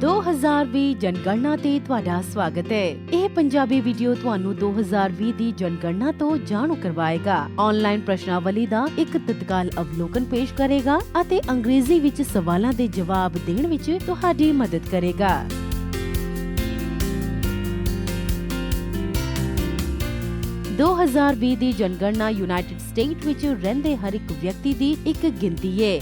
2020 ਜਨਗਣਨਾ ਤੇ ਤੁਹਾਡਾ ਸਵਾਗਤ ਹੈ। ਇਹ ਪੰਜਾਬੀ ਵੀਡੀਓ ਤੁਹਾਨੂੰ 2020 ਦੀ ਜਨਗਣਨਾ ਤੋਂ ਜਾਣੂ ਕਰਵਾਏਗਾ। ਆਨਲਾਈਨ ਪ੍ਰਸ਼ਨਾਵਲੀ ਦਾ ਇੱਕ ਤਤਕਾਲ ਅਵਲੋਕਨ ਪੇਸ਼ ਕਰੇਗਾ ਅਤੇ ਅੰਗਰੇਜ਼ੀ ਵਿੱਚ ਸਵਾਲਾਂ ਦੇ ਜਵਾਬ ਦੇਣ ਵਿੱਚ ਤੁਹਾਡੀ ਮਦਦ ਕਰੇਗਾ। ਦੋ ਹਜ਼ਾਰ ਵੀਹ ਦੀ ਜਨਗਣਨਾ ਯੂਨਾਈਟਿਡ ਸਟੇਟ ਵਿੱਚ ਰਹਿੰਦੇ ਹਰ ਇੱਕ ਵਿਅਕਤੀ ਦੀ ਇੱਕ ਗਿਣਤੀ ਹੈ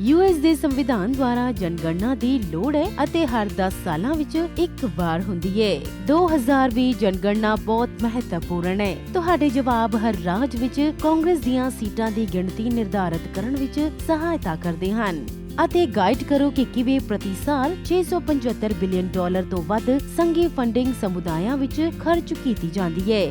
ਯੂਐਸ ਦੇ ਸੰਵਿਧਾਨ ਦੁਆਰਾ ਜਨਗਣਨਾ ਦੀ ਲੋੜ ਹੈ ਅਤੇ ਹਰ 10 ਸਾਲਾਂ ਵਿੱਚ ਇੱਕ ਵਾਰ ਹੁੰਦੀ ਹੈ 2020 ਜਨਗਣਨਾ ਬਹੁਤ ਮਹੱਤਵਪੂਰਨ ਹੈ। ਤੁਹਾਡੇ ਜਵਾਬ ਹਰ ਰਾਜ ਵਿੱਚ ਕਾਂਗਰਸ ਦੀਆਂ ਸੀਟਾਂ ਦੀ ਗਿਣਤੀ ਨਿਰਧਾਰਤ ਕਰਨ ਵਿੱਚ ਸਹਾਇਤਾ ਕਰਦੇ ਹਨ ਅਤੇ ਗਾਈਡ ਕਰੋ ਕਿ ਕਿਵੇਂ ਪ੍ਰਤੀ ਸਾਲ 675 ਬਿਲੀਅਨ ਡਾਲਰ ਤੋਂ ਵੱਧ ਸੰਘੀ ਫੰਡਿੰਗ ਸਮੁਦਾਇਆਂ ਵਿੱਚ ਖਰਚ ਕੀਤੀ ਜਾਂਦੀ ਹੈ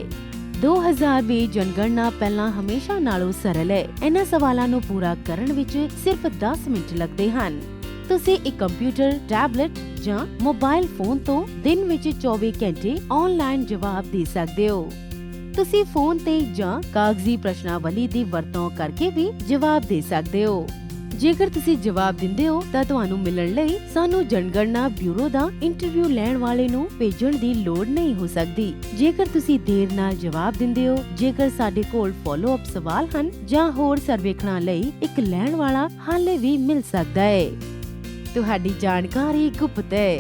2020 ਜਨਗਣਨਾ ਪਹਿਲਾਂ ਹਮੇਸ਼ਾ ਨਾਲੋਂ ਸਰਲ ਹੈ। ਇਹਨਾਂ ਸਵਾਲਾਂ ਨੂੰ ਪੂਰਾ ਕਰਨ ਵਿੱਚ ਸਿਰਫ 10 ਮਿੰਟ ਲੱਗਦੇ ਹਨ। ਤੁਸੀਂ ਇੱਕ ਕੰਪਿਊਟਰ, ਟੈਬਲੇਟ ਜਾਂ ਮੋਬਾਈਲ ਫੋਨ ਤੋਂ ਦਿਨ ਵਿੱਚ 24 ਘੰਟੇ ਆਨਲਾਈਨ ਜਵਾਬ ਦੇ ਸਕਦੇ ਹੋ। ਤੁਸੀਂ ਫੋਨ ਤੇ ਜਾਂ ਕਾਗਜ਼ੀ ਪ੍ਰਸ਼ਨਾਵਲੀ ਦੀ ਵਰਤੋਂ ਕਰਕੇ ਵੀ ਜਵਾਬ ਦੇ ਸਕਦੇ ਹੋ। ਜੇਕਰ ਤੁਸੀਂ ਜਵਾਬ ਦਿੰਦੇ ਹੋ, ਤਾਂ ਤੁਹਾਨੂੰ ਮਿਲਣ ਲਈ ਸਾਨੂੰ ਜਨਗਣਨਾ ਬਿਊਰੋ ਦਾ ਇੰਟਰਵਿਊ ਲੈਣ ਵਾਲੇ ਨੂੰ ਭੇਜਣ ਦੀ ਲੋੜ ਨਹੀਂ ਹੋ ਸਕਦੀ। ਜੇਕਰ ਤੁਸੀਂ ਦੇਰ ਨਾਲ ਜਵਾਬ ਦਿੰਦੇ ਹੋ, ਜੇਕਰ ਸਾਡੇ ਕੋਲ ਫਾਲੋ ਅਪ ਸਵਾਲ ਹਨ ਜਾਂ ਹੋਰ ਸਰਵੇਖਣਾਂ ਲਈ ਇੱਕ ਲੈਣ ਵਾਲਾ ਹਾਲੇ ਵੀ ਮਿਲ ਸਕਦਾ ਹੈ। ਤੁਹਾਡੀ ਜਾਣਕਾਰੀ ਗੁਪਤ ਹੈ।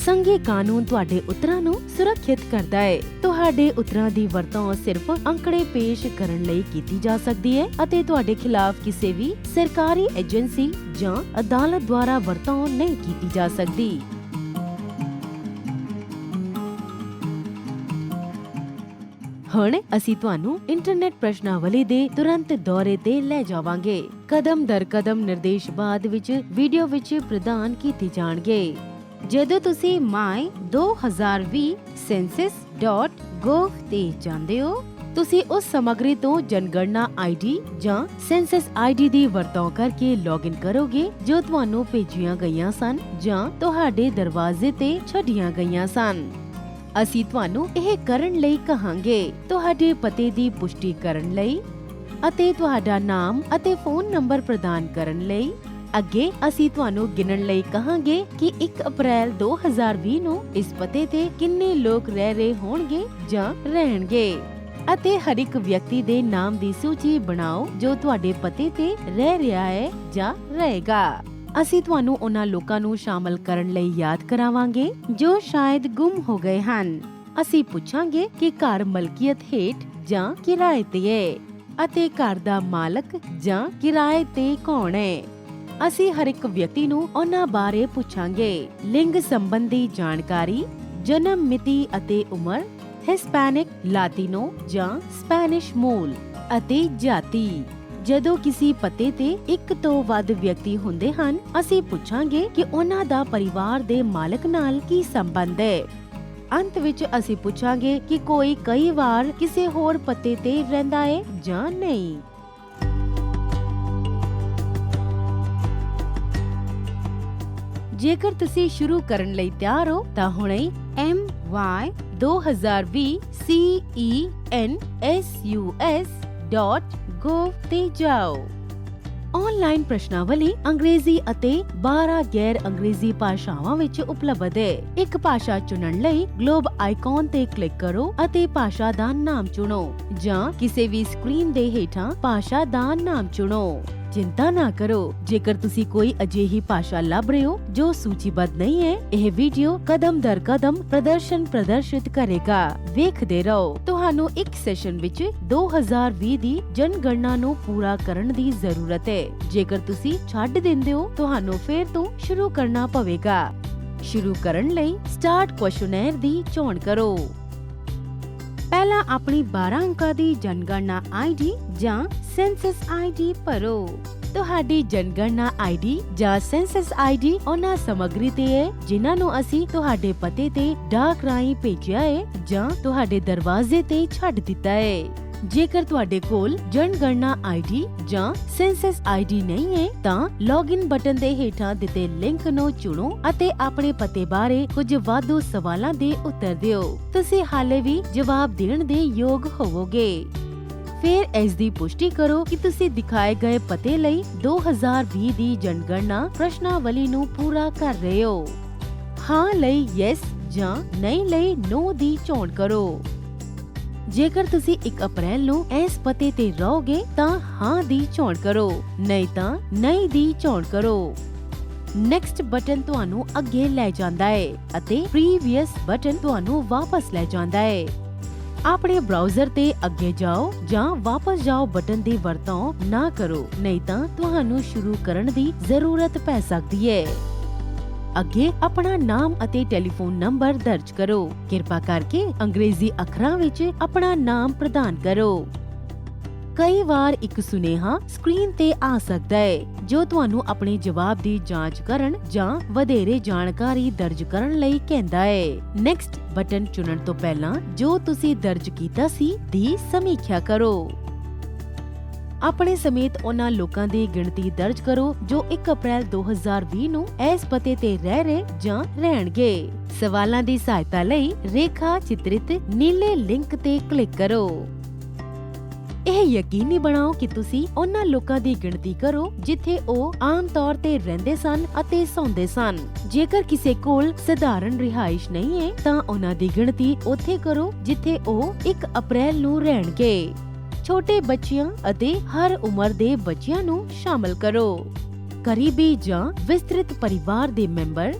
ਸੰਘੀ ਕਾਨੂੰਨ ਤੁਹਾਡੇ ਉਤਰਾਂ ਨੂੰ ਸੁਰੱਖਿਅਤ ਕਰਦਾ ਹੈ। ਤੁਹਾਡੇ ਉਤਰਾਂ ਦੀ ਵਰਤੋਂ ਸਿਰਫ ਅੰਕੜੇ ਪੇਸ਼ ਕਰਨ ਲਈ ਕੀਤੀ ਜਾ ਸਕਦੀ ਹੈ ਅਤੇ ਤੁਹਾਡੇ ਖਿਲਾਫ ਕਿਸੇ ਵੀ ਸਰਕਾਰੀ ਏਜੰਸੀ ਜਾਂ ਅਦਾਲਤ ਦੁਆਰਾ ਵਰਤੋਂ ਨਹੀਂ ਕੀਤੀ ਜਾ ਸਕਦੀ। ਹੁਣ ਅਸੀਂ ਤੁਹਾਨੂੰ ਇੰਟਰਨੈਟ ਪ੍ਰਸ਼ਨਾਵਲੀ ਦੇ ਤੁਰੰਤ ਦੌਰੇ ਤੇ ਲੈ ਜਾਵਾਂਗੇ। ਕਦਮ ਦਰ ਕਦਮ ਨਿਰਦੇਸ਼ ਬਾਅਦ ਵਿੱਚ ਵੀਡੀਓ ਵਿੱਚ ਪ੍ਰਦਾਨ ਕੀਤੇ ਜਾਣਗੇ। ਜਦੋਂ ਤੁਸੀਂ my 2020 census.gov ਤੇ ਜਾਂਦੇ ਹੋ, ਤੁਸੀਂ ਉਸ ਸਮੱਗਰੀ ਤੋਂ ਜਨਗਣਨਾ ਆਈਡੀ ਜਾਂ ਸੈਂਸਸ ਆਈਡੀ ਦੀ ਵਰਤੋਂ ਕਰਕੇ ਲੌਗਇਨ ਕਰੋਗੇ, ਜੋ ਤੁਹਾਨੂੰ ਭੇਜੀਆਂ ਗਈਆਂ ਸਨ ਜਾਂ ਤੁਹਾਡੇ ਦਰਵਾਜ਼ੇ ਤੇ ਛੱਡੀਆਂ ਗਈਆਂ ਸਨ। ਅਸੀਂ ਤੁਹਾਨੂੰ ਇਹ ਕਰਨ ਲਈ ਕਹਾਂਗੇ, ਤੁਹਾਡੇ ਪਤੇ ਦੀ ਪੁਸ਼ਟੀ ਕਰਨ ਲਈ ਅਤੇ ਤੁਹਾਡਾ ਨਾਮ ਅਤੇ ਫੋਨ ਨੰਬਰ ਪ੍ਰਦਾਨ ਕਰਨ ਲਈ ਅੱਗੇ ਅਸੀਂ ਤੁਹਾਨੂੰ ਗਿਣਨ ਲਈ ਕਹਾਂਗੇ ਕਿ 1 ਅਪ੍ਰੈਲ 2020 ਨੂੰ ਇਸ ਪਤੇ ਤੇ ਕਿੰਨੇ ਲੋਕ ਰਹਿ ਰਹੇ ਹੋਣਗੇ ਜਾਂ ਰਹਿਣਗੇ? ਅਤੇ ਹਰ ਇੱਕ ਵਿਅਕਤੀ ਦੇ ਨਾਮ ਦੀ ਸੂਚੀ ਬਣਾਓ ਜੋ ਤੁਹਾਡੇ ਪਤੇ ਤੇ ਰਹਿ ਰਿਹਾ ਹੈ ਜਾਂ ਰਹੇਗਾ। ਅਸੀਂ ਤੁਹਾਨੂੰ ਉਹਨਾਂ ਲੋਕਾਂ ਨੂੰ ਸ਼ਾਮਲ ਕਰਨ ਲਈ ਯਾਦ ਕਰਾਵਾਂਗੇ ਜੋ ਸ਼ਾਇਦ ਗੁੰਮ ਹੋ ਗਏ ਹਨ। ਅਸੀਂ ਪੁੱਛਾਂਗੇ ਕਿ ਘਰ ਮਲਕੀਅਤ ਹੇਠ ਜਾਂ ਕਿਰਾਏ ਤੇ ਹੈ ਅਤੇ ਘਰ ਦਾ ਮਾਲਕ ਜਾਂ ਕਿਰਾਏ ਤੇ ਕੌਣ ਹੈ? ਅਸੀਂ ਹਰ ਇੱਕ ਵਿਅਕਤੀ ਨੂੰ ਉਹਨਾਂ ਬਾਰੇ ਪੁੱਛਾਂਗੇ। ਲਿੰਗ ਸੰਬੰਧੀ ਜਾਣਕਾਰੀ, ਜਨਮ ਮਿਤੀ ਅਤੇ ਉਮਰ ਹਿਸਪੈਨਿਕ ਲਾਤੀਨੋ ਜਾਂ ਸਪੈਨਿਸ਼ ਮੂਲ ਅਤੇ ਜਾਤੀ। ਜਦੋਂ ਕਿਸੇ ਪਤੇ ਤੇ ਇੱਕ ਤੋਂ ਵੱਧ ਵਿਅਕਤੀ ਹੁੰਦੇ ਹਨ, ਅਸੀਂ ਪੁੱਛਾਂਗੇ ਕਿ ਉਹਨਾਂ ਦਾ ਪਰਿਵਾਰ ਦੇ ਮਾਲਕ ਨਾਲ ਕੀ ਸੰਬੰਧ ਹੈ। ਅੰਤ ਵਿੱਚ ਅਸੀਂ ਪੁੱਛਾਂਗੇ ਕਿ ਕੋਈ ਕਈ ਵਾਰ ਕਿਸੇ ਹੋਰ ਪਤੇ ਤੇ ਰਹਿੰਦਾ ਹੈ ਜਾਂ ਨਹੀਂ। ਜੇਕਰ ਤੁਸੀਂ ਸ਼ੁਰੂ ਕਰਨ ਲਈ ਤਿਆਰ ਹੋ, ਤਾਂ ਹੁਣੇ ਹੀ my 2020 census.gov ਤੇ ਜਾਓ। ਆਨਲਾਈਨ ਪ੍ਰਸ਼ਨਾਵਲੀ ਅੰਗਰੇਜ਼ੀ ਅਤੇ 12 ਗੈਰ ਅੰਗਰੇਜ਼ੀ ਭਾਸ਼ਾਵਾਂ ਵਿੱਚ ਉਪਲਬਧ ਹੈ। ਇੱਕ ਭਾਸ਼ਾ ਚੁਣਨ ਲਈ ਗਲੋਬ ਆਈਕਨ ਤੇ ਕਲਿੱਕ ਕਰੋ ਅਤੇ ਭਾਸ਼ਾ ਦਾ ਨਾਮ ਚੁਣੋ ਜਾਂ ਕਿਸੇ ਵੀ ਸਕਰੀਨ ਦੇ ਹੇਠਾਂ ਭਾਸ਼ਾ ਦਾ ਨਾਮ ਚੁਣੋ। ਚਿੰਤਾ ਨਾ ਕਰੋ। ਜੇਕਰ ਤੁਸੀਂ ਕੋਈ ਅਜਿਹੀ ਭਾਸ਼ਾ ਲੱਭ ਰਹੇ ਹੋ, ਜੋ ਸੂਚੀਬੱਧ ਨਹੀਂ ਹੈ, ਇਹ ਵੀਡੀਓ ਕਦਮ ਦਰ ਕਦਮ ਪ੍ਰਦਰਸ਼ਨ ਪ੍ਰਦਰਸ਼ਿਤ ਕਰੇਗਾ। ਵੇਖਦੇ ਰਹੋ। ਤੁਹਾਨੂੰ ਇੱਕ ਸੈਸ਼ਨ ਵਿੱਚ 2020 ਦੀ ਜਨਗਣਨਾ ਨੂੰ ਪੂਰਾ ਕਰਨ ਦੀ ਜ਼ਰੂਰਤ ਹੈ। ਜੇਕਰ ਤੁਸੀਂ ਛੱਡ ਦਿੰਦੇ ਹੋ, ਤੁਹਾਨੂੰ ਫੇਰ ਤੋਂ ਸ਼ੁਰੂ ਕਰਨਾ ਪਵੇਗਾ। ਸ਼ੁਰੂ ਕਰਨ ਲਈ ਸਟਾਰਟ ਕੁਐਸਚਨਰ ਦੀ ਚੋਣ ਕਰੋ। ਪਹਿਲਾਂ ਆਪਣੀ 12 ਅੰਕਾਂ ਦੀ ਜਨਗਣਨਾ ਆਈਡੀ ਜਾਂ ਸੈਂਸਸ ਆਈਡੀ ਭਰੋ। ਤੁਹਾਡੀ ਜਨਗਣਨਾ ਆਈਡੀ ਜਾਂ ਸੈਂਸਸ ਆਈਡੀ ਉਹਨਾਂ ਸਮੱਗਰੀ ਤੇ ਹੈ, ਜਿਨ੍ਹਾਂ ਨੂੰ ਅਸੀਂ ਤੁਹਾਡੇ ਪਤੇ ਤੇ ਡਾਕ ਰਾਹੀਂ ਭੇਜਿਆ ਹੈ ਜਾਂ ਤੁਹਾਡੇ ਦਰਵਾਜ਼ੇ ਤੇ ਛੱਡ ਦਿੱਤਾ ਹੈ। ਜੇਕਰ ਤੁਹਾਡੇ ਕੋਲ ਜਨਗਣਨਾ ਆਈਡੀ ਜਾਂ ਸੈਂਸਸ ਆਈਡੀ ਨਹੀਂ ਹੈ, ਤਾਂ ਲੌਗਇਨ ਬਟਨ ਦੇ ਹੇਠਾਂ ਦਿੱਤੇ ਲਿੰਕ ਨੂੰ ਚੁਣੋ ਅਤੇ ਆਪਣੇ ਪਤੇ ਬਾਰੇ ਕੁਝ ਵਾਧੂ ਸਵਾਲਾਂ ਦੇ ਉੱਤਰ ਦਿਓ। ਤੁਸੀਂ ਹਾਲੇ ਵੀ ਜਵਾਬ ਦੇਣ ਦੇ ਯੋਗ ਹੋਵੋਗੇ। ਫਿਰ ਇਸ ਦੀ ਪੁਸ਼ਟੀ ਕਰੋ ਕਿ ਤੁਸੀਂ ਦਿਖਾਏ ਗਏ ਪਤੇ ਲਈ 2020 ਦੀ ਜਨਗਣਨਾ ਪ੍ਰਸ਼ਨਾਵਲੀ ਨੂੰ ਪੂਰਾ ਕਰ ਰਹੇ ਹੋ। ਹਾਂ ਲਈ ਯੈਸ ਜਾਂ ਨਹੀਂ ਲਈ ਨੋ ਦੀ ਚੋਣ ਕਰੋ। ਜੇਕਰ ਤੁਸੀਂ 1 ਅਪ੍ਰੈਲ ਨੂੰ ਇਸ ਪਤੇ ਤੇ ਰਹੋਗੇ ਤਾਂ ਹਾਂ ਦੀ ਚੋਣ ਕਰੋ, ਨਹੀਂ ਤਾਂ ਨਹੀਂ ਦੀ ਚੋਣ ਕਰੋ। ਨੈਕਸਟ ਬਟਨ ਤੁਹਾਨੂੰ ਅੱਗੇ ਲੈ ਜਾਂਦਾ ਹੈ ਅਤੇ ਪ੍ਰੀਵੀਅਸ ਬਟਨ ਤੁਹਾਨੂੰ ਵਾਪਸ ਲੈ ਜਾਂਦਾ ਹੈ। ਆਪਣੇ ਬ੍ਰਾਊਜ਼ਰ ਤੇ ਅੱਗੇ ਜਾਓ ਜਾਂ ਵਾਪਸ ਜਾਓ ਬਟਨ ਦੀ ਵਰਤੋਂ ਨਾ ਕਰੋ, ਨਹੀਂ ਤਾਂ ਤੁਹਾਨੂੰ ਸ਼ੁਰੂ ਕਰਨ ਦੀ ਜ਼ਰੂਰਤ ਪੈ ਸਕਦੀ ਹੈ। ਅੱਗੇ ਆਪਣਾ ਨਾਮ ਅਤੇ ਟੈਲੀਫੋਨ ਨੰਬਰ ਦਰਜ ਕਰੋ। ਕਿਰਪਾ ਕਰਕੇ ਅੰਗਰੇਜ਼ੀ ਅੱਖਰਾਂ ਵਿੱਚ ਆਪਣਾ ਨਾਮ ਪ੍ਰਦਾਨ ਕਰੋ। ਕਈ ਵਾਰ ਇੱਕ ਸੁਨੇਹਾ ਸਕਰੀਨ ਤੇ ਆ ਸਕਦਾ ਹੈ, ਜੋ ਤੁਹਾਨੂੰ ਆਪਣੇ ਜਵਾਬ ਦੀ ਜਾਂਚ ਕਰਨ ਜਾਂ ਵਧੇਰੇ ਜਾਣਕਾਰੀ ਦਰਜ ਕਰਨ ਲਈ ਕਹਿੰਦਾ ਹੈ। ਨੈਕਸਟ ਬਟਨ ਚੁਣਨ ਤੋਂ ਪਹਿਲਾਂ ਜੋ ਤੁਸੀਂ ਦਰਜ ਕੀਤਾ ਸੀ ਦੀ ਸਮੀਖਿਆ ਕਰੋ। ਆਪਣੇ ਸਮੇਤ ਉਹਨਾਂ ਲੋਕਾਂ ਦੀ ਗਿਣਤੀ ਦਰਜ ਕਰੋ ਜੋ 1 ਅਪ੍ਰੈਲ 2020 ਨੂੰ ਇਸ ਪਤੇ ਤੇ ਰਹਿ ਰਹੇ ਜਾਂ ਰਹਿਣਗੇ। ਸਵਾਲਾਂ ਦੀ ਸਹਾਇਤਾ ਲਈ ਰੇਖਾ ਚਿੱਤਰਿਤ ਨੀਲੇ ਲਿੰਕ ਤੇ ਕਲਿੱਕ ਕਰੋ। ਇਹ ਯਕੀਨੀ ਬਣਾਓ ਕਿ ਤੁਸੀਂ ਉਹਨਾਂ ਲੋਕਾਂ ਦੀ ਗਿਣਤੀ ਕਰੋ ਜਿੱਥੇ ਉਹ ਆਮ ਤੌਰ ਤੇ ਰਹਿੰਦੇ ਸਨ ਅਤੇ ਸੌਂਦੇ ਸਨ। ਜੇਕਰ ਕਿਸੇ ਕੋਲ ਸਧਾਰਨ ਰਿਹਾਇਸ਼ ਨਹੀਂ ਹੈ, ਤਾਂ ਉਹਨਾਂ ਦੀ ਗਿਣਤੀ ਉੱਥੇ ਕਰੋ ਜਿੱਥੇ ਉਹ 1 ਅਪ੍ਰੈਲ ਨੂੰ ਰਹਿਣਗੇ। ਛੋਟੇ ਬੱਚਿਆਂ ਅਤੇ ਹਰ ਉਮਰ ਦੇ ਬੱਚਿਆਂ ਨੂੰ ਸ਼ਾਮਲ ਕਰੋ। ਕਰੀਬੀ ਜਾਂ ਵਿਸਤ੍ਰਿਤ ਪਰਿਵਾਰ ਦੇ ਮੈਂਬਰ,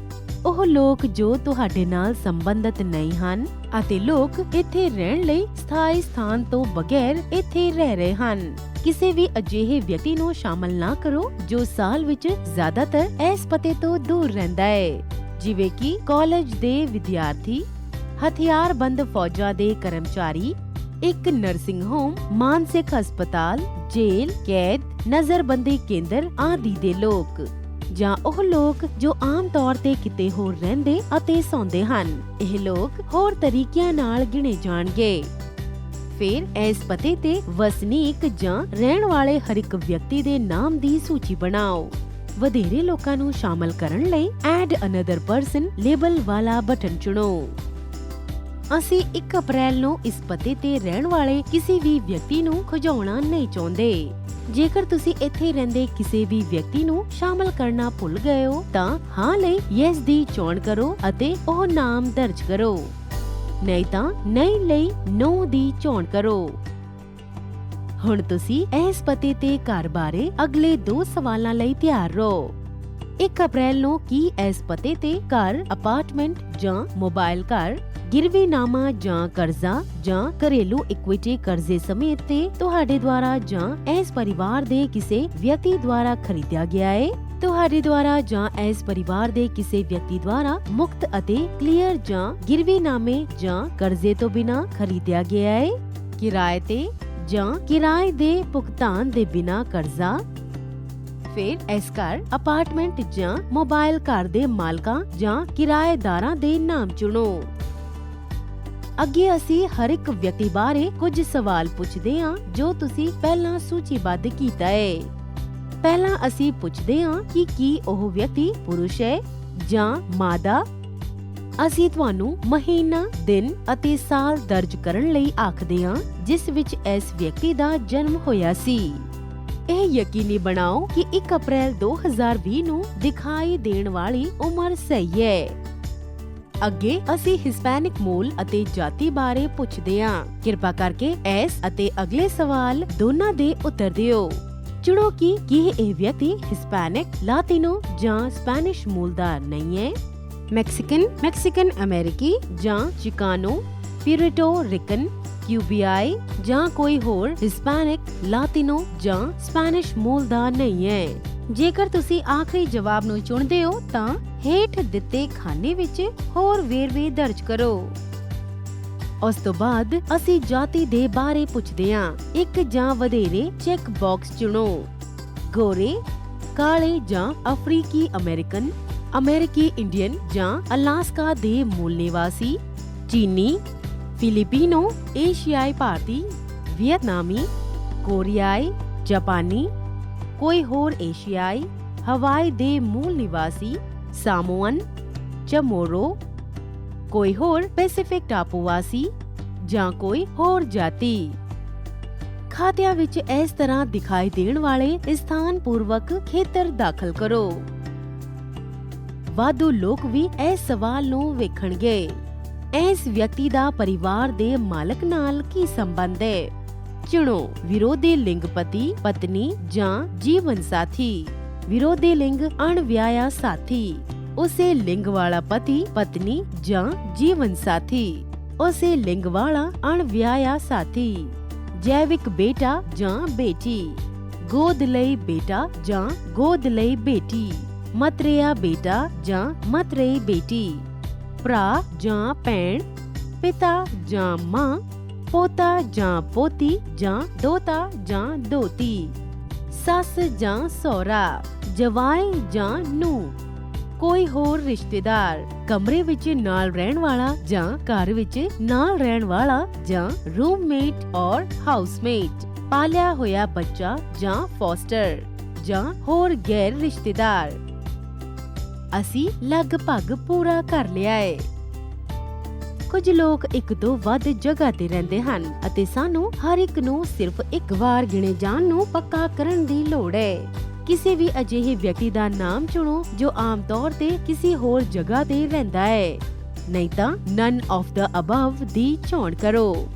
ਉਹ ਲੋਕ ਜੋ ਤੁਹਾਡੇ ਨਾਲ ਸੰਬੰਧਿਤ ਨਹੀਂ ਹਨ ਅਤੇ ਲੋਕ ਇੱਥੇ ਰਹਿਣ ਲਈ ਸਥਾਈ ਸਥਾਨ ਤੋਂ ਬਗੈਰ ਇੱਥੇ ਰਹਿ ਰਹੇ ਹਨ। ਕਿਸੇ ਵੀ ਅਜਿਹੇ ਵਿਅਕਤੀ ਨੂੰ ਸ਼ਾਮਲ ਨਾ ਕਰੋ ਜੋ ਸਾਲ ਵਿੱਚ ਜ਼ਿਆਦਾਤਰ ਇਸ ਪਤੇ ਤੋਂ ਦੂਰ ਰਹਿੰਦਾ ਹੈ। ਜਿਵੇਂ ਕਿ ਕਾਲਜ ਦੇ ਵਿਦਿਆਰਥੀ, ਹਥਿਆਰਬੰਦ ਫੌਜਾਂ ਦੇ ਕਰਮਚਾਰੀ ਇੱਕ ਨਰਸਿੰਗ ਹੋਮ ਮਾਨਸਿਕ ਹਸਪਤਾਲ, ਜੇਲ੍ਹ, ਕੈਦ, ਨਜ਼ਰਬੰਦੀ ਕੇਂਦਰ ਆਦਿ ਦੇ ਲੋਕ। ਜਾਂ ਉਹ ਲੋਕ ਜੋ ਆਮ ਤੌਰ ਤੇ ਕਿਤੇ ਹੋਰ ਰਹਿੰਦੇ ਅਤੇ ਸੌਂਦੇ ਹਨ। ਇਹ ਲੋਕ ਹੋਰ ਤਰੀਕਿਆਂ ਨਾਲ ਗਿਣੇ ਜਾਣਗੇ। ਫਿਰ ਇਸ ਪਤੇ ਤੇ ਵਸਨੀਕ ਜਾਂ ਰਹਿਣ ਵਾਲੇ ਹਰ ਇੱਕ ਵਿਅਕਤੀ ਦੇ ਨਾਮ ਦੀ ਸੂਚੀ ਬਣਾਓ। ਵਧੇਰੇ ਲੋਕਾਂ ਨੂੰ ਸ਼ਾਮਲ ਕਰਨ ਲਈ ਐਡ ਅਨਦਰ ਪਰਸਨ ਲੇਬਲ ਵਾਲਾ ਬਟਨ ਚੁਣੋ। ਅਸੀਂ 1 ਅਪ੍ਰੈਲ ਨੂੰ ਇਸ ਪਤੇ ਤੇ ਰਹਿਣ ਵਾਲੇ ਕਿਸੇ ਵੀ ਵਿਅਕਤੀ ਨੂੰ ਖੁਜਾਉਣਾ ਨਹੀਂ ਚਾਹੁੰਦੇ। ਜੇਕਰ ਤੁਸੀਂ ਇੱਥੇ ਰਹਿੰਦੇ ਕਿਸੇ ਵੀ ਵਿਅਕਤੀ ਨੂੰ ਸ਼ਾਮਲ ਕਰਨਾ ਭੁੱਲ ਗਏ ਹੋ, ਤਾਂ ਹਾਂ ਲਈ ਯੈਸ ਦੀ ਚੋਣ ਕਰੋ ਅਤੇ ਉਹ ਨਾਮ ਦਰਜ ਕਰੋ। ਨਹੀਂ ਤਾਂ ਨਹੀਂ ਲਈ ਨੋ ਦੀ ਚੋਣ ਕਰੋ। ਹੁਣ ਤੁਸੀਂ ਇਸ ਪਤੇ ਤੇ ਘਰ ਬਾਰੇ ਅਗਲੇ ਦੋ ਸਵਾਲਾਂ ਲਈ ਤਿਆਰ ਰਹੋ। 1 ਅਪ੍ਰੈਲ ਨੂੰ ਕੀ ਇਸ ਪਤੇ ਤੇ ਘਰ, ਅਪਾਰਟਮੈਂਟ ਜਾਂ ਮੋਬਾਈਲ ਘਰ? ਗਿਰਵੀਨਾਮਾ ਜਾਂ ਕਰਜ਼ਾ ਜਾਂ ਘਰੇਲੂ ਇਕੁਇਟੀ ਕਰਜ਼ੇ ਸਮੇਤ ਤੇ ਤੁਹਾਡੇ ਦੁਆਰਾ ਜਾਂ ਇਸ ਪਰਿਵਾਰ ਦੇ ਕਿਸੇ ਵਿਅਕਤੀ ਦੁਆਰਾ ਖਰੀਦਿਆ ਗਿਆ ਹੈ ਤੁਹਾਡੇ ਦੁਆਰਾ ਜਾਂ ਇਸ ਪਰਿਵਾਰ ਦੇ ਕਿਸੇ ਵਿਅਕਤੀ ਦੁਆਰਾ ਮੁਕਤ ਅਤੇ ਕਲੀਅਰ ਜਾਂ ਗਿਰਵੀਨਾਮੇ ਜਾਂ ਕਰਜ਼ੇ ਤੋਂ ਬਿਨਾ ਖਰੀਦਿਆ ਗਿਆ ਹੈ ਕਿਰਾਏ ਤੇ ਜਾਂ ਕਿਰਾਏ ਦੇ ਭੁਗਤਾਨ ਦੇ ਬਿਨਾ ਕਰਜ਼ਾ। ਫਿਰ ਇਸ ਘਰ ਅਪਾਰਟਮੈਂਟ ਜਾਂ ਮੋਬਾਈਲ ਘਰ ਦੇ ਮਾਲਕਾਂ ਜਾਂ ਕਿਰਾਏਦਾਰਾਂ ਦੇ ਨਾਮ ਚੁਣੋ। ਅੱਗੇ ਅਸੀਂ ਹਰ ਇੱਕ ਵਿਅਕਤੀ ਬਾਰੇ ਕੁਝ ਸਵਾਲ ਪੁੱਛਦੇ ਹਾਂ, ਜੋ ਤੁਸੀਂ ਪਹਿਲਾਂ ਸੂਚੀਬੱਧ ਕੀਤਾ ਹੈ ਪਹਿਲਾਂ ਅਸੀਂ ਪੁੱਛਦੇ ਹਾਂ ਕਿ ਕੀ ਉਹ ਵਿਅਕਤੀ ਪੁਰਸ਼ ਹੈ ਜਾਂ ਮਾਦਾ? ਅਸੀਂ ਤੁਹਾਨੂੰ ਮਹੀਨਾ, ਦਿਨ ਅਤੇ ਸਾਲ ਦਰਜ ਕਰਨ ਲਈ ਆਖਦੇ ਹਾਂ, ਜਿਸ ਵਿੱਚ ਇਸ ਵਿਅਕਤੀ ਦਾ ਜਨਮ ਹੋਇਆ ਸੀ। ਇਹ ਯਕੀਨੀ ਬਣਾਓ ਕਿ 1 ਅਪ੍ਰੈਲ 2020 ਨੂੰ ਦਿਖਾਈ ਦੇਣ ਵਾਲੀ ਉਮਰ ਸਹੀ ਹੈ। ਅੱਗੇ ਅਸੀਂ ਹਿਸਪੈਨਿਕ ਮੂਲ ਅਤੇ ਜਾਤੀ ਬਾਰੇ ਪੁੱਛਦੇ ਹਾਂ। ਕਿਰਪਾ ਕਰਕੇ ਇਸ ਅਤੇ ਅਗਲੇ ਸਵਾਲ ਦੋਨਾਂ ਦੇ ਉੱਤਰ ਦਿਓ। ਚੁਣੋ ਕਿ ਕੀ ਇਹ ਵਿਅਕਤੀ ਹਿਸਪੈਨਿਕ ਲਾਤੀਨੋ ਜਾਂ ਸਪੈਨਿਸ਼ ਮੂਲ ਦਾ ਨਹੀਂ ਹੈ। ਮੈਕਸੀਕਨ ਮੈਕਸੀਕਨ ਅਮਰੀਕੀ ਜਾਂ ਚਿਕਾਨੋ ਪਿਊਰਟੋ ਰਿਕਨ ਕਿਊਬੀਆਈ ਜਾਂ ਕੋਈ ਹੋਰ ਹਿਸਪੈਨਿਕ ਲਾਤੀਨੋ ਜਾਂ ਸਪੈਨਿਸ਼ ਮੂਲ ਦਾ ਨਹੀਂ ਹੈ। ਜੇਕਰ ਤੁਸੀਂ ਆਖਰੀ ਜਵਾਬ ਨੂੰ ਚੁਣਦੇ ਹੋ, ਤਾਂ ਹੇਠ ਦਿੱਤੇ ਖਾਨੇ ਵਿੱਚ ਹੋਰ ਵੇਰਵੇ ਦਰਜ ਕਰੋ। ਉਸ ਤੋਂ ਬਾਅਦ ਅਸੀਂ ਜਾਤੀ ਦੇ ਬਾਰੇ ਪੁੱਛਦੇ ਹਾਂ। ਇੱਕ ਜਾਂ ਵਧੇਰੇ ਚੈੱਕ ਬਾਕਸ ਚੁਣੋ। ਗੋਰੇ, ਕਾਲੇ ਜਾਂ ਅਫਰੀਕੀ ਅਮਰੀਕਨ, ਅਮਰੀਕੀ ਇੰਡੀਅਨ ਜਾਂ ਅਲਾਸਕਾ ਦੇ ਮੂਲ ਨਿਵਾਸੀ ਚੀਨੀ, ਫਿਲੀਪੀਨੋ, ਏਸ਼ੀਆਈ ਭਾਰਤੀ, ਵੀਅਤਨਾਮੀ, ਕੋਰੀਆਈ, ਜਾਪਾਨੀ ਕੋਈ ਹੋਰ ਏਸ਼ੀਆਈ ਹਵਾਈ ਦੇ ਮੂਲ ਨਿਵਾਸੀ ਸਾਮੋਅਨ, ਚਮੋਰੋ, ਕੋਈ ਹੋਰ ਪੈਸੀਫਿਕ ਟਾਪੂ ਵਾਸੀ ਜਾਂ ਕੋਈ ਹੋਰ ਜਾਤੀ। ਖਾਤਿਆਂ ਵਿੱਚ ਇਸ ਤਰ੍ਹਾਂ ਦਿਖਾਈ ਦੇਣ ਵਾਲੇ ਸਥਾਨ ਪੂਰਵਕ ਖੇਤਰ ਦਾਖਲ ਕਰੋ। ਵਾਧੂ ਲੋਕ ਵੀ ਇਸ ਸਵਾਲ ਨੂੰ ਵੇਖਣਗੇ। ਇਸ ਵਿਅਕਤੀ ਦਾ ਪਰਿਵਾਰ ਦੇ ਮਾਲਕ ਨਾਲ ਕੀ ਸੰਬੰਧ ਹੈ? ਚੁਣੋ ਵਿਰੋਧੀ ਲਿੰਗ ਪਤੀ ਪਤਨੀ ਜਾਂ ਜੀਵਨ ਸਾਥੀ ਵਿਰੋਧੀ ਲਿੰਗ ਅਣਵਿਆਹਿਆ ਸਾਥੀ ਉਸੇ ਲਿੰਗ ਵਾਲਾ ਪਤੀ ਪਤਨੀ ਜਾਂ ਜੀਵਨ ਸਾਥੀ ਉਸੇ ਲਿੰਗ ਵਾਲਾ ਅਣਵਿਆਹਿਆ ਸਾਥੀ ਜੈਵਿਕ ਬੇਟਾ ਜਾਂ ਬੇਟੀ ਗੋਦ ਲਈ ਬੇਟਾ ਜਾਂ ਗੋਦ ਲਈ ਬੇਟੀ ਮਤਰੇਆ ਬੇਟਾ ਜਾਂ ਮਤਰੇਈ ਬੇਟੀ ਭਰਾ ਜਾਂ ਭੈਣ ਪਿਤਾ ਜਾਂ ਮਾਂ ਪੋਤਾ ਜਾਂ ਪੋਤੀ ਜਾਂ ਦੋਤਾ ਜਾਂ ਦੋਤੀ। ਸੱਸ ਜਾਂ ਸੋਹਰਾ, ਜਵਾਈ ਜਾਂ ਨੂੰ ਕੋਈ ਹੋਰ ਰਿਸ਼ਤੇਦਾਰ, ਕਮਰੇ ਵਿੱਚ ਨਾਲ ਰਹਿਣ ਵਾਲਾ ਜਾਂ ਘਰ ਵਿੱਚ ਨਾਲ ਰਹਿਣ ਵਾਲਾ ਜਾਂ ਰੂਮਮੇਟ ਔਰ ਹਾਊਸਮੇਟ ਪਾਲਿਆ ਹੋਇਆ ਬੱਚਾ ਜਾਂ ਫੋਸਟਰ ਜਾਂ ਹੋਰ ਗੈਰ ਰਿਸ਼ਤੇਦਾਰ ਅਸੀਂ ਲਗਭਗ ਪੂਰਾ ਕਰ ਲਿਆ ਏ। ਕੁਝ ਲੋਕ ਇੱਕ ਤੋਂ ਵੱਧ ਜਗ੍ਹਾ ਤੇ ਰਹਿੰਦੇ ਹਨ ਅਤੇ ਸਾਨੂੰ ਹਰ ਇੱਕ ਨੂੰ ਸਿਰਫ ਇੱਕ ਵਾਰ ਗਿਣੇ ਜਾਣ ਨੂੰ ਪੱਕਾ ਕਰਨ ਦੀ ਲੋੜ ਹੈ। ਕਿਸੇ ਵੀ ਅਜਿਹੇ ਵਿਅਕਤੀ ਦਾ ਨਾਮ ਚੁਣੋ ਜੋ ਆਮ ਤੌਰ ਤੇ ਕਿਸੇ ਹੋਰ ਜਗ੍ਹਾ ਤੇ ਰਹਿੰਦਾ ਹੈ। ਨਹੀਂ ਤਾਂ ਨਨ ਆਫ ਦਾ ਅਬਵ ਦੀ ਚੋਣ ਕਰੋ।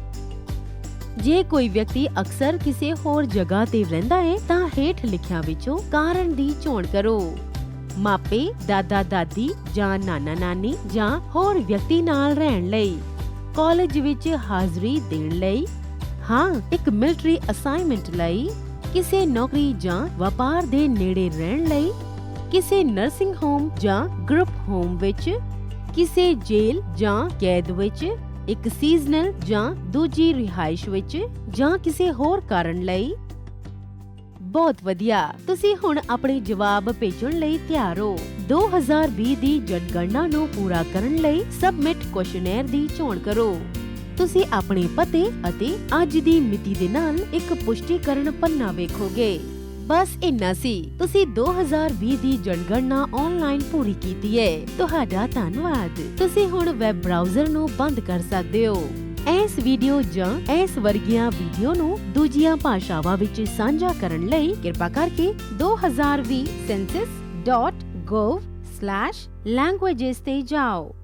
ਜੇ ਕੋਈ ਵਿਅਕਤੀ ਅਕਸਰ ਕਿਸੇ ਹੋਰ ਜਗ੍ਹਾ ਤੇ ਰਹਿੰਦਾ ਹੈ ਤਾਂ ਹੇਠ ਲਿਖਿਆ ਵਿੱਚੋਂ ਕਾਰਨ ਦੀ ਚੋਣ ਕਰੋ। ਮਾਪੇ, ਦਾਦਾ, ਦਾਦੀ ਜਾਂ ਨਾਨਾ, ਨਾਨੀ ਜਾਂ ਹੋਰ ਵਿਅਕਤੀ ਨਾਲ ਰਹਿਣ ਲਈ, ਕਾਲਜ ਵਿੱਚ ਹਾਜ਼ਰੀ ਦੇਣ ਲਈ, ਹਾਂ, ਇੱਕ ਮਿਲਟਰੀ ਅਸਾਈਨਮੈਂਟ ਲਈ, ਕਿਸੇ ਨੌਕਰੀ ਜਾਂ ਵਪਾਰ ਦੇ ਨੇੜੇ ਰਹਿਣ ਲਈ, ਕਿਸੇ ਨਰਸਿੰਗ ਹੋਮ ਜਾਂ ਗਰੁੱਪ ਹੋਮ ਵਿੱਚ, ਕਿਸੇ ਜੇਲ੍ਹ ਜਾਂ ਕੈਦ ਵਿੱਚ, ਇੱਕ ਸੀਜ਼ਨਲ ਜਾਂ ਦੂਜੀ ਰਿਹਾਇਸ਼ ਵਿੱਚ ਜਾਂ ਕਿਸੇ ਹੋਰ ਕਾਰਨ ਲਈ ਬਹੁਤ ਵਧੀਆ। ਤੁਸੀਂ ਹੁਣ ਆਪਣੇ ਜਵਾਬ ਭੇਜਣ ਲਈ ਤਿਆਰ ਹੋ। 2020 ਦੀ ਜਨਗਣਨਾ ਨੂੰ ਪੂਰਾ ਕਰਨ ਲਈ ਸਬਮਿਟ ਕੁਐਸਚਨੇਅਰ ਦੀ ਚੋਣ ਕਰੋ। ਤੁਸੀਂ ਆਪਣੇ ਪਤੇ ਅਤੇ ਅੱਜ ਦੀ ਮਿਤੀ ਦੇ ਨਾਲ ਇੱਕ ਪੁਸ਼ਟੀਕਰਨ ਪੰਨਾ ਵੇਖੋਗੇ। ਬਸ ਇੰਨਾ ਸੀ। ਤੁਸੀਂ 2020 ਦੀ ਜਨਗਣਨਾ ਆਨਲਾਈਨ ਪੂਰੀ ਕੀਤੀ ਹੈ ਤੁਹਾਡਾ ਧੰਨਵਾਦ। ਤੁਸੀਂ ਹੁਣ ਵੈਬ ਬ੍ਰਾਊਜ਼ਰ ਨੂੰ ਬੰਦ ਕਰ ਸਕਦੇ ਹੋ। ਇਸ ਵੀਡੀਓ ਜਾਂ ਇਸ ਵਰਗੀਆਂ ਵੀਡੀਓ ਨੂੰ ਦੂਜੀਆਂ ਭਾਸ਼ਾਵਾਂ ਵਿੱਚ ਸਾਂਝਾ ਕਰਨ ਲਈ ਕਿਰਪਾ ਕਰਕੇ 2020 census.gov/languages ਤੇ ਜਾਓ।